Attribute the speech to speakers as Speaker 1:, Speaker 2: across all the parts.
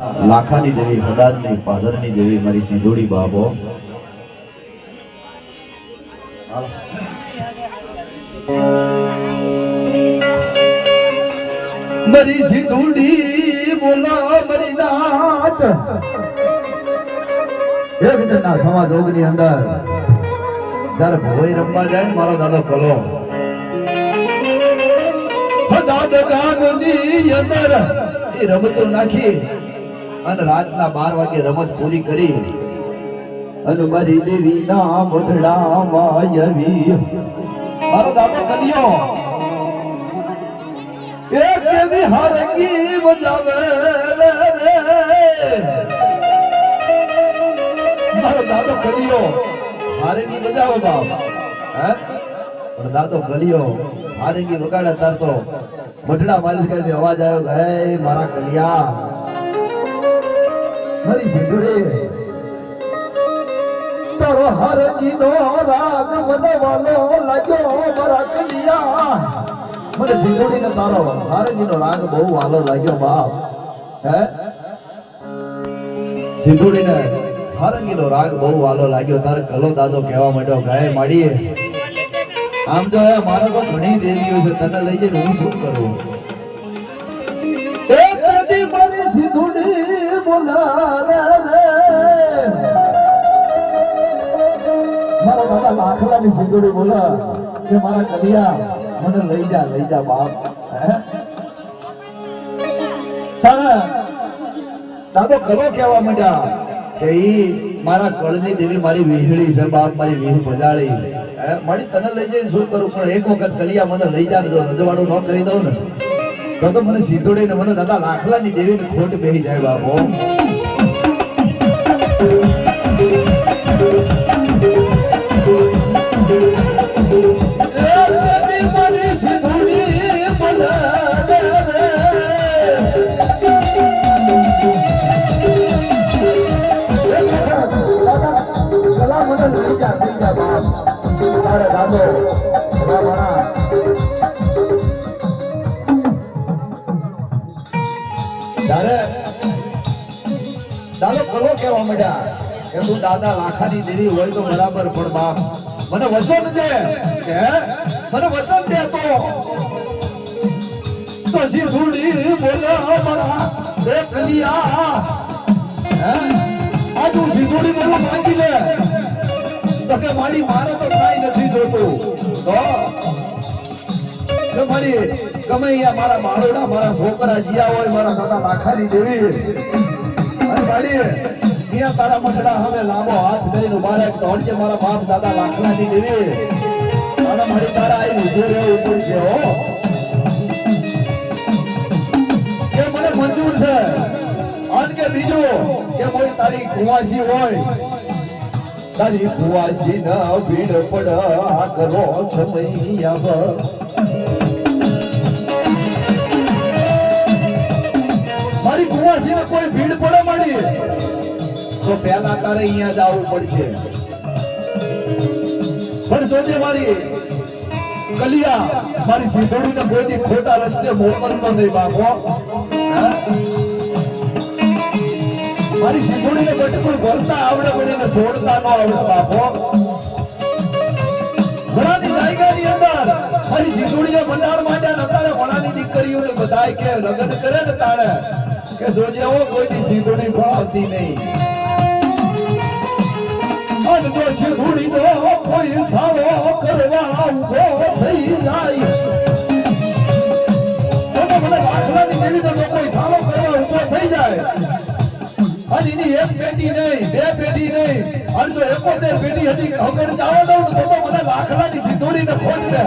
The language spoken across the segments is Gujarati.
Speaker 1: લાખાની દેવી હદાદની પાદરની દેવી મારી સિંધુડી બાબો.
Speaker 2: મરી સિંધુડી બોલા મરી નાથ
Speaker 1: એ વિધના સમાજ ઓગની અંદર જ્યારે ભોય રમવા જાય મારો દાદો કલો.
Speaker 2: દાદ ગામની અંદર
Speaker 1: રમતો નાખી અને રાતના બાર વાગે રમત પૂરી કરી. અને મારી દેવી ના મોઢડા માયવી મારો દાદો કલિયો.
Speaker 2: એ કેવી હારંગી બજાવે
Speaker 1: મારો દાદો કલિયો. હારેની બજાવો બાપ. હે? પણ દાદો કલિયો. હારેની વગાડે તારતો મોઢડા માલિશ કરી અવાજ આવ્યો હે મારા કલિયા મારી સિંધુડી
Speaker 2: તારો હારંગી નો રાગ મનવાનો લાગ્યો મારા કલિયા.
Speaker 1: મને સિંધુડી ને તારો હારેની નો રાગ બહુ વાલો લાગ્યો બાપ. હે? સિંધુડી ને હારંગી નો રાગ બહુ વાલો લાગ્યો. તારે કલો દાદો કહેવા માંડ્યો, ગાય માડીએ. આમ જો મારે તો ઘણી દેવીઓ છે, તને લઈ જઈને હું શું કરું?
Speaker 2: એક કદી મારી સિંધુડી
Speaker 1: મારા દાદા લાખલાની સિંધુડી બોલે કે મારા કલિયા મને લઈ જા લઈ જા બાપ. દાદો કલો કહેવા માંડ્યા કે ઈ મારા કળની દેવી મારી વીજળી છે, બાપ મારી વીજ બજાડી મારી તને લઈ જઈને શું કરું? પણ એક વખત કલિયા મને લઈ જો રજવાડું ન કરી દઉં ને. તો તો મને સિંધુડી ને મને દાદા લાખલાની દેવીને ખોટ બેહી જાય બાપો. ત્યારે દાદો કલો કેવા મળ્યા કે કે
Speaker 2: મારા
Speaker 1: મારી તો કાંઈ નથી જોતું. તો મારી ગમે અહીંયા મારા બાળોડા મારા છોકરા જીયા હોય, મારા દાદા લાખાની દેવી અને મારી તારા મંડળા હવે લાંબો હાથ કરીને તો હટજે મારા બાપ દાદા લાખલાની દેવી અને મારી તારા આઈ ઊભો રહ્યો ઉપર છે, હો. કે મને મંજૂર છે. અને કે બીજું, કે કોઈ તારી કુવાજી હોય. તારી કુવાજી ના ભીડ પડ આ કરો સમય આવ. ભુવાજી ને કોઈ ભીડ પડે મળી તો પહેલા તારે અહીંયા જ પડશે. પણ જોજે મારી, કલિયા, મારી સીધોડી ને કોઈ ખોટા રસ્તે મોકલતો નહીં બાપો? મારી સિંધુડીને બટકું ભરતા આવડે પણ એને છોડતા ન આવડે બાપો. ઘણાની જાયગાની અંદર મારી સિંધુડીએ મંડાણ માંડ્યા ને અત્યારે ઘણાની દીકરીઓને બધાય કે લગ્ન કરે ને તાણે. કે જોજે હો કોઈની સિંધુડી ભાવતી નહીં. અને જો સિંધુડીનો કોઈ સારો કરવા ઊભો થઈ જાય. તો તો મને દાખલાની દેવી તો કોઈ સારો કરવા ઊભો થઈ જાય. અને એની એક પેટી નહીં, બે પેટી નહીં, અને જો એકોતેર પેટી હતી હગડ જાવા ને તો મને લાખલાની સિંધુડીને ખોટ રહે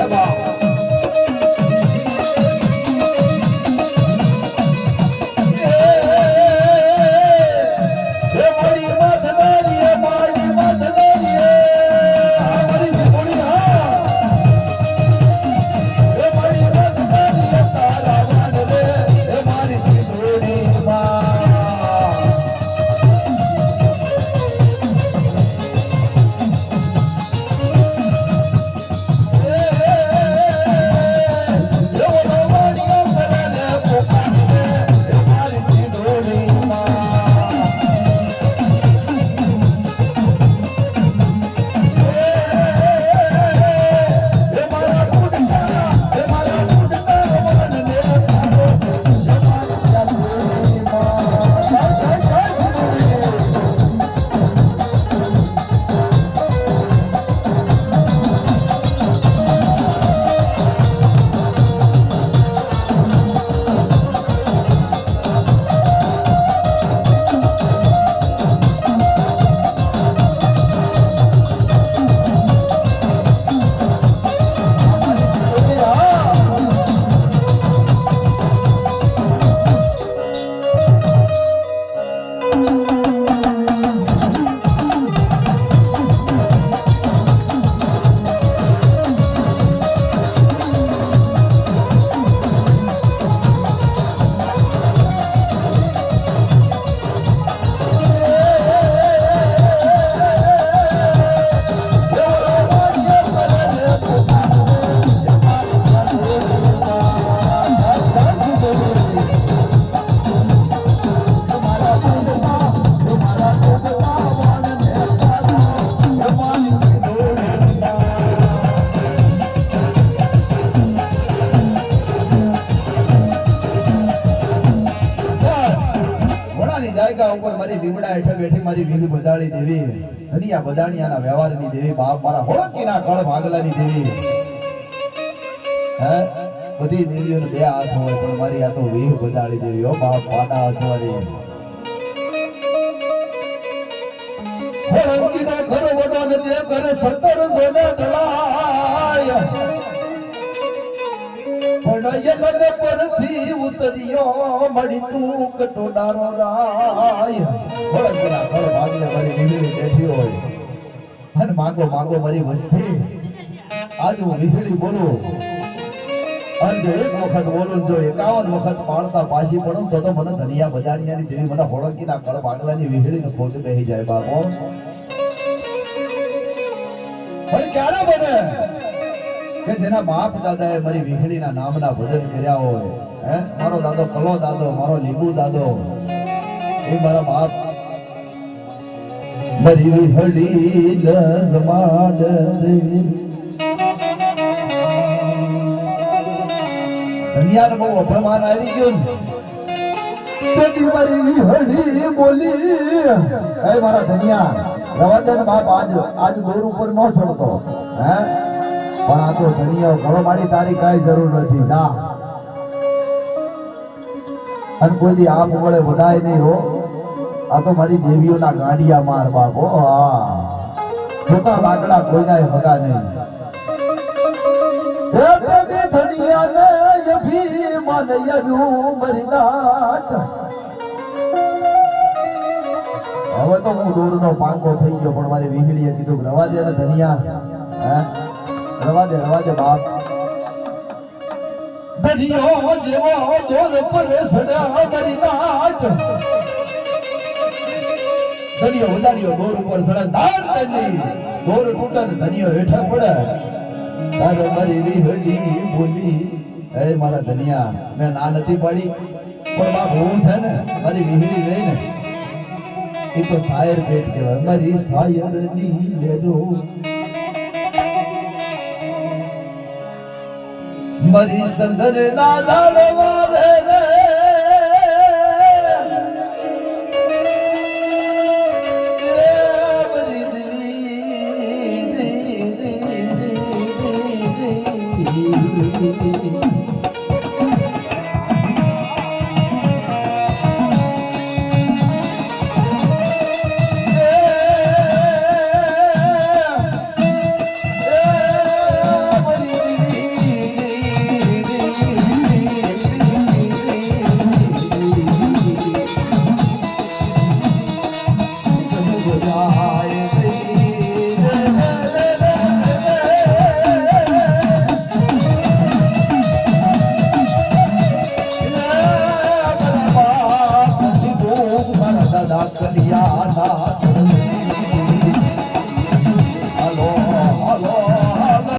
Speaker 1: પોતાની ઉપર મારી લીમડા હેઠળ બેઠી મારી વીર બદાળી દેવી. ધનિયા બદાણિયાના વ્યવહારની દેવી બાપ મારા હોળકીના કળ ભાગલાની દેવી. હે? બધી દેવીઓને બે હાથ હોય, પણ મારી આ તો વીર બદાળી દેવી હો, બાપ પાટા અસવારી
Speaker 2: હોળકીના ઘર વડો ને તે કરે સત્તર જોડે ઢળાય પણ પરથી ઉતર્યો, મળી તું કટોડારો રાય.
Speaker 1: કળ ભાગલે મારી વીજળી બેઠી હોય. હન માંગો માંગો મારી વસ્તી. આજ હું વીજળી બોલું. જો એક વખત બોલું જો એકાવન વખત પાડતા પાછી પડું તો તો મને ધનિયા બજાણિયાની જેવી મને હોળકીના કળ ભાગલાની વીજળીને ખોટ બેહી જાય બાપો પણ ક્યારે બને? કે જેના બાપ દાદાએ મારી વીજળીના નામના ભજન કર્યા હોય, હે? મારો દાદો કલો દાદો, મારો લીંબુ દાદો. એ મારા બાપ. મારી વીજળી જમાડ બહુ અપમાન આવી ગયું
Speaker 2: પેટી બોલી.
Speaker 1: એ મારા ધનિયા, રવાજન બાપ આજ આજ દોર ઉપર ન ચડતો, હે? પણ આ તો ધણીઓ ઘણો મારી તારી કાંઈ જરૂર નથી જા અને કોઈ દી આપ વધાય નહીં, હો. આ તો મારી દેવીઓના ગાંડિયા માર બાપ, હો જોતા લાકડા કોઈના ભગા નહીં. હવે તો હું દોરનો પાંખો થઈ ગયો, પણ મારી વીજળીએ કીધું રવા દે ને ધનિયા. રવા દે રવા દે બાપ.
Speaker 2: દરિયો જેવો દોર પર સડા મરીનાથ
Speaker 1: દરિયો ઉડાડ્યો દોર ઉપર સડા ધાર તની દોર તૂટે દરિયો હેઠા પડે. તારે મારી વીજળી બોલી હે મારા ધનિયા, મેં ના નથી પાડી. પણ બાપ હું છે ને, મારી વીજળી લઈને. એ તો શાયર પેટ કહેવાય. મારી શાયરની લેજો. મારી સંદર ના લાડવા